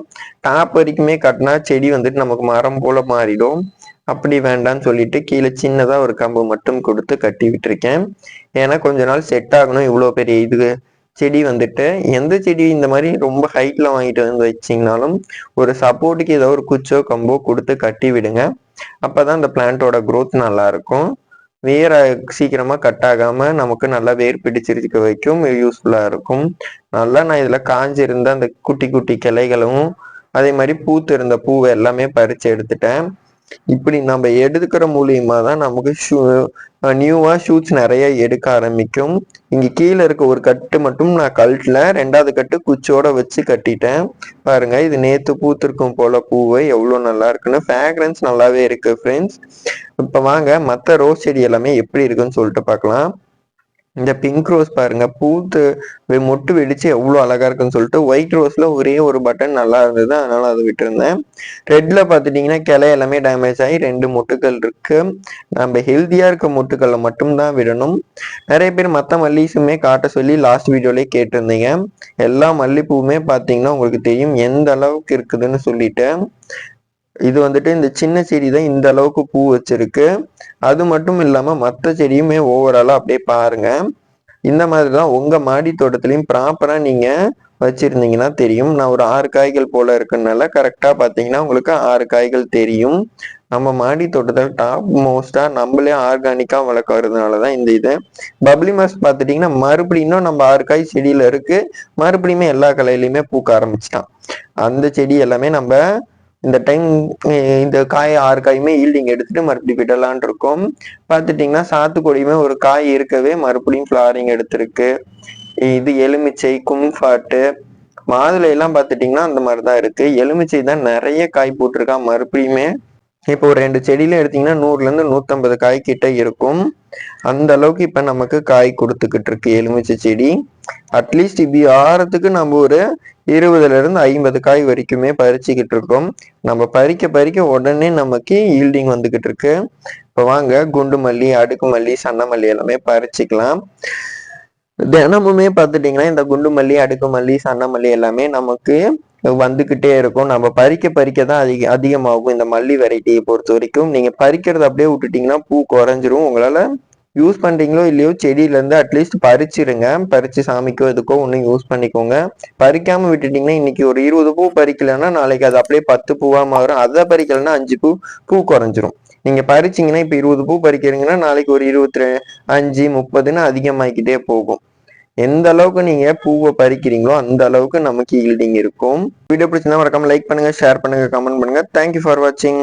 Speaker 1: டாப் வரைக்குமே கட்டினா செடி வந்துட்டு நமக்கு மரம் போல மாறிடும். அப்படி வேண்டாம்னு சொல்லிட்டு கீழே சின்னதா ஒரு கம்பு மட்டும் கொடுத்து கட்டி விட்டுருக்கேன். ஏன்னா கொஞ்ச நாள் செட் ஆகணும். இவ்வளோ பெரிய இது செடி வந்துட்டு எந்த செடி இந்த மாதிரி ரொம்ப ஹைட்ல வாங்கிட்டு வந்து வச்சிங்கனாலும் ஒரு சப்போர்ட்டுக்கு ஏதோ ஒரு குச்சோ கம்போ கொடுத்து கட்டி விடுங்க. அப்பதான் அந்த பிளான்ட்டோட க்ரோத் நல்லா இருக்கும் வேர் சீக்கிரமா கட் ஆகாம நமக்கு நல்லா வேர் பிடிச்சிருக்க வைக்கும் யூஸ்ஃபுல்லா இருக்கும். நல்லா நான் இதுல காஞ்சிருந்த அந்த குட்டி குட்டி கிளைகளும் அதே மாதிரி பூத்து இருந்த பூவை எல்லாமே பறிச்சு எடுத்துட்டேன். இப்படி நம்ம எடுக்கிற மூலியமா தான் நமக்கு ஷூ நியூவா ஷூட்ஸ் நிறைய எடுக்க ஆரம்பிக்கும். இங்க கீழே இருக்க ஒரு கட்டு மட்டும் நான் கழட்டல ரெண்டாவது கட்டு குச்சோட வச்சு கட்டிட்டேன். பாருங்க இது நேத்து பூத்திருக்கும் போல பூவை எவ்வளவு நல்லா இருக்குன்னு. ஃபேக்ரன்ஸ் நல்லாவே இருக்கு ஃப்ரெண்ட்ஸ் இப்ப வாங்க மத்த ரோஸ் செடி எல்லாமே எப்படி இருக்குன்னு சொல்லிட்டு பார்க்கலாம். இந்த பிங்க் ரோஸ் பாருங்க. பூத்து மொட்டு வெடிச்சு எவ்வளோ அழகா இருக்குன்னு சொல்லிட்டு ஒயிட் ரோஸ்ல ஒரே ஒரு பட்டன் நல்லா இருந்தது. அதனால அதை விட்டுருந்தேன். ரெட்ல பார்த்துட்டீங்கன்னா கிளை எல்லாமே டேமேஜ் ஆகி ரெண்டு மொட்டுக்கள் இருக்கு. நம்ம ஹெல்த்தியா இருக்க மொட்டுக்களை மட்டும்தான் விடணும். நிறைய பேர் மற்ற மல்லிஸுமே காட்ட சொல்லி லாஸ்ட் வீடியோலயே கேட்டிருந்தீங்க. எல்லா மல்லிப்பூவுமே பார்த்தீங்கன்னா உங்களுக்கு தெரியும் எந்த அளவுக்கு இருக்குதுன்னு சொல்லிட்டு. இது வந்துட்டு இந்த சின்ன செடி தான் இந்த அளவுக்கு பூ வச்சிருக்கு. அது மட்டும் இல்லாம மற்ற செடியுமே ஓவராலா அப்படியே பாருங்க. இந்த மாதிரி தான் உங்க மாடி தோட்டத்திலையும் ப்ராப்பரா நீங்க வச்சிருந்தீங்கன்னா தெரியும். நான் ஒரு ஆறு காய்கள் போல இருக்கனால கரெக்டா பாத்தீங்கன்னா உங்களுக்கு ஆறு காய்கள் தெரியும். நம்ம மாடி தோட்டத்தில் டாப் மோஸ்டா நம்மளே ஆர்கானிக்கா வளர்க்கறதுனால தான் இந்த இது. பப்ளி மாஸ் பார்த்துட்டீங்கன்னா மறுபடியும் இன்னும் நம்ம ஆறு காய் செடியில இருக்கு. மறுபடியுமே எல்லா கலையிலையுமே பூக்க ஆரம்பிச்சிட்டான். அந்த செடி எல்லாமே நம்ம இந்த டைம் இந்த காய் ஆறு காயுமே ஈல்டிங் எடுத்துட்டு மறுபடியும் விடலான் இருக்கோம். பார்த்துட்டிங்கன்னா சாத்துக்குடியுமே ஒரு காய் இருக்கவே மறுபடியும் ஃப்ளாரிங் எடுத்திருக்கு. இது எலுமிச்சை கும்ஃபாட்டு மாதுளை எல்லாம் பார்த்துட்டிங்கன்னா அந்த மாதிரி தான் இருக்கு. எலுமிச்சை தான் நிறைய காய் போட்டிருக்கா மறுபடியுமே. இப்போ ஒரு ரெண்டு செடியில எடுத்தீங்கன்னா நூறுல இருந்து நூத்தம்பது காய் கிட்ட இருக்கும். அந்த அளவுக்கு இப்ப நமக்கு காய் கொடுத்துக்கிட்டு இருக்கு எலுமிச்சை செடி. அட்லீஸ்ட் இப்படி ஆறத்துக்கு நம்ம ஒரு இருபதுல இருந்து ஐம்பது காய் வரைக்குமே பறிச்சுக்கிட்டு இருக்கோம். நம்ம பறிக்க பறிக்க உடனே நமக்கு ஈல்டிங் வந்துகிட்டு இருக்கு. இப்போ வாங்க குண்டு மல்லி அடுக்கு மல்லி சன்ன மல்லி எல்லாமே பறிச்சுக்கலாம். தினமுமே பார்த்துட்டிங்கன்னா இந்த குண்டு மல்லி அடுக்கு மல்லி சன்ன மல்லி எல்லாமே நமக்கு வந்துகிட்டே இருக்கும். நம்ம பறிக்க பறிக்க தான் அதிக அதிகமாகும். இந்த மல்லி வெரைட்டியை பொறுத்த வரைக்கும். நீங்க பறிக்கிறத அப்படியே விட்டுட்டீங்கன்னா பூ குறைஞ்சிரும். உங்களால யூஸ் பண்றீங்களோ இல்லையோ செடியில இருந்து அட்லீஸ்ட் பறிச்சிருங்க. பறிச்சு சாமிக்கோ எதுக்கோ ஒன்று யூஸ் பண்ணிக்கோங்க. பறிக்காம விட்டுட்டீங்கன்னா இன்னைக்கு ஒரு இருபது பூ பறிக்கலைன்னா நாளைக்கு அது அப்படியே பத்து பூவா மாறும். அதை பறிக்கலைன்னா அஞ்சு பூ பூ குறைஞ்சிரும். நீங்கள் பறிச்சிங்கன்னா இப்போ இருபது பூ பறிக்கிறீங்கன்னா நாளைக்கு ஒரு இருபத்தி அஞ்சு முப்பதுன்னு அதிகமாகிக்கிட்டே போகும். எந்த அளவுக்கு நீங்கள் பூவை பறிக்கிறீங்களோ அந்த அளவுக்கு நமக்கு ஈல்டிங் இருக்கும். வீடியோ பிடிச்சிருந்தா மறக்காம லைக் பண்ணுங்கள் ஷேர் பண்ணுங்கள் கமெண்ட் பண்ணுங்கள் தேங்க்யூ ஃபார் வாட்சிங்